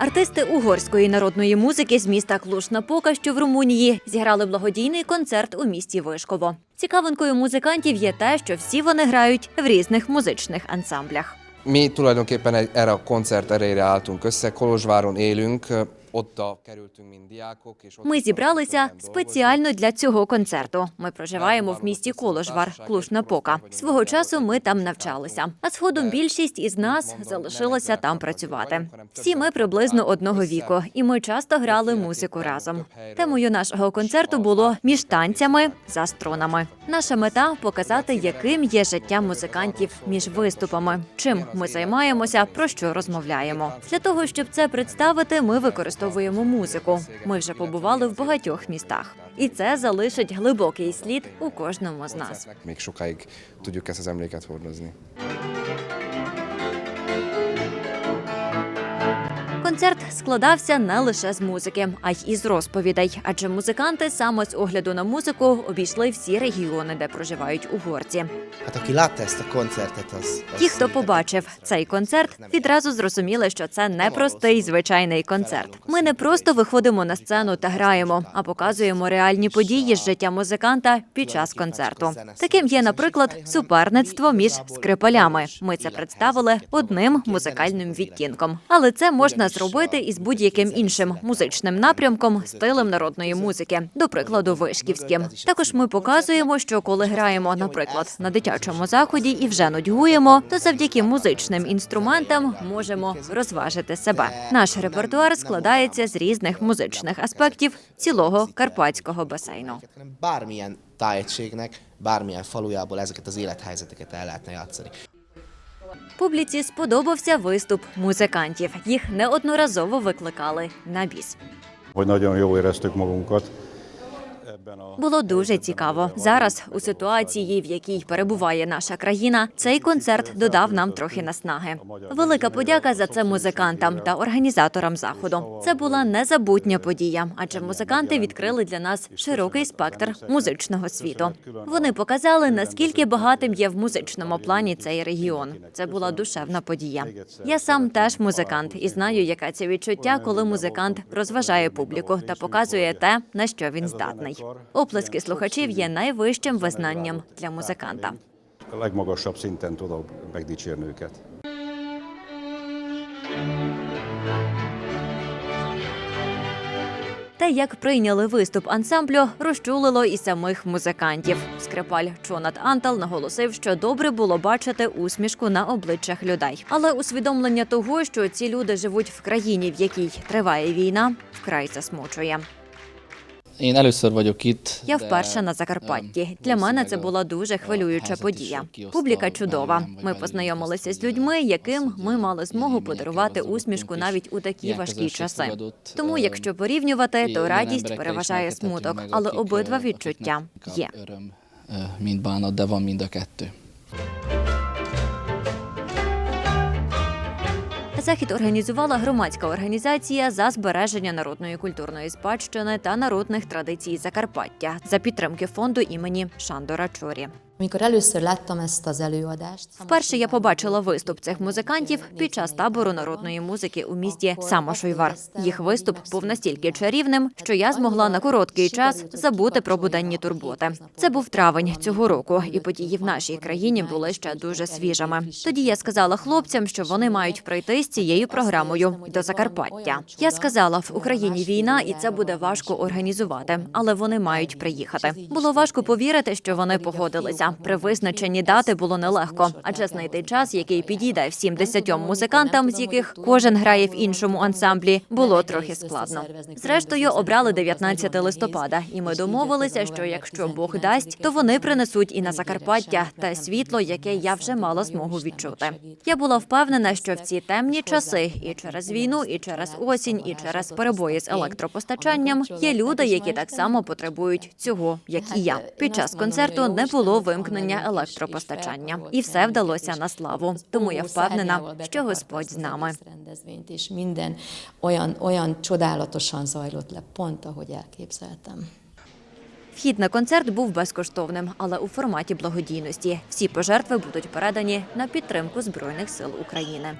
Артисти угорської народної музики з міста Клушна Пока, що в Румунії, зіграли благодійний концерт у місті Вишково. Цікавинкою музикантів є те, що всі вони грають в різних музичних ансамблях. Ми tulajdonképpen erre a koncert erejére álltunk össze, Kolozsváron élünk, Ми зібралися спеціально для цього концерту. Ми проживаємо в місті Коложвар, Клуш-Напока. Свого часу ми там навчалися. А згодом більшість із нас залишилася там працювати. Всі ми приблизно одного віку, і ми часто грали музику разом. Темою нашого концерту було між танцями за струнами. Наша мета показати, яким є життя музикантів між виступами, чим ми займаємося, про що розмовляємо. Для того щоб це представити, ми використовуємо музику. Ми вже побували в багатьох містах, і це залишить глибокий слід у кожному з нас. Концерт складався не лише з музики, а й із розповідей. Адже музиканти саме з огляду на музику обійшли всі регіони, де проживають угорці. Ті, хто побачив цей концерт, відразу зрозуміли, що це не простий звичайний концерт. Ми не просто виходимо на сцену та граємо, а показуємо реальні події з життя музиканта під час концерту. Таким є, наприклад, суперництво між скрипалями. Ми це представили одним музикальним відтінком, але це можна зробити із будь-яким іншим музичним напрямком, стилем народної музики, до прикладу, вишківським. Також ми показуємо, що коли граємо, наприклад, на дитячому заході і вже нудьгуємо, то завдяки музичним інструментам можемо розважити себе. Наш репертуар складається з різних музичних аспектів цілого карпатського басейну. bármilyen tájegységnek, bármilyen falujából ezeket az élethelyzeteket el lehetne játszani. Публіці сподобався виступ музикантів. Їх неодноразово викликали на біс. hogy nagyon jól éreztük Було дуже цікаво. Зараз у ситуації, в якій перебуває наша країна, цей концерт додав нам трохи наснаги. Велика подяка за це музикантам та організаторам заходу. Це була незабутня подія, адже музиканти відкрили для нас широкий спектр музичного світу. Вони показали наскільки багатим є в музичному плані цей регіон. Це була душевна подія. Я сам теж музикант і знаю, яке це відчуття, коли музикант розважає публіку та показує те, на що він здатний. Оплески слухачів є найвищим визнанням для музиканта. legmagasabb szinten tudom megdicsérni őket. Те, як прийняли виступ ансамблю, розчулило і самих музикантів. Скрипаль Чонат Антал наголосив, що добре було бачити усмішку на обличчях людей. Але усвідомлення того, що ці люди живуть в країні, в якій триває війна, вкрай засмучує. Én először vagyok itt. Я вперше на ем, Закарпатті. Для мене це була дуже хвилююча подія. Публіка чудова. Ми познайомилися з людьми, яким ми мали змогу подарувати усмішку навіть у такі важкі часи. Тому, якщо порівнювати, то радість переважає смуток, але обидва відчуття є. Ö, mint bánat, de van mind a kettő. Захід організувала громадська організація за збереження народної культурної спадщини та народних традицій Закарпаття за підтримки фонду імені Шандора Чорі. Amikor először láttam ezt az előadást, Вперше я побачила виступ цих музикантів під час табору народної музики у місті Самошуйвар. Їх виступ був настільки чарівним, що я змогла на короткий час забути про буденні турботи. Це був травень цього року, і події в нашій країні були ще дуже свіжими. Тоді я сказала хлопцям, що вони мають прийти з цією програмою до Закарпаття. Я сказала, в Україні війна, і це буде важко організувати, але вони мають приїхати. Було важко повірити, що вони погодилися. При визначенні дати було нелегко, адже знайти час, який підійде всім десятьом музикантам, з яких кожен грає в іншому ансамблі, було трохи складно. Зрештою, обрали 19 листопада, і ми домовилися, що якщо Бог дасть, то вони принесуть і на Закарпаття те світло, яке я вже мала змогу відчути. Я була впевнена, що в ці темні часи, і через війну, і через осінь, і через перебої з електропостачанням є люди, які так само потребують цього, як і я. Під час концерту не було вимкнення електропостачання, і все вдалося на славу. Тому я впевнена, що Господь з нами. minden olyan, olyan csodálatosan zajlott le, pont ahogy elképzeltem. Вхід на концерт був безкоштовним, але у форматі благодійності. Всі пожертви будуть передані на підтримку збройних сил України.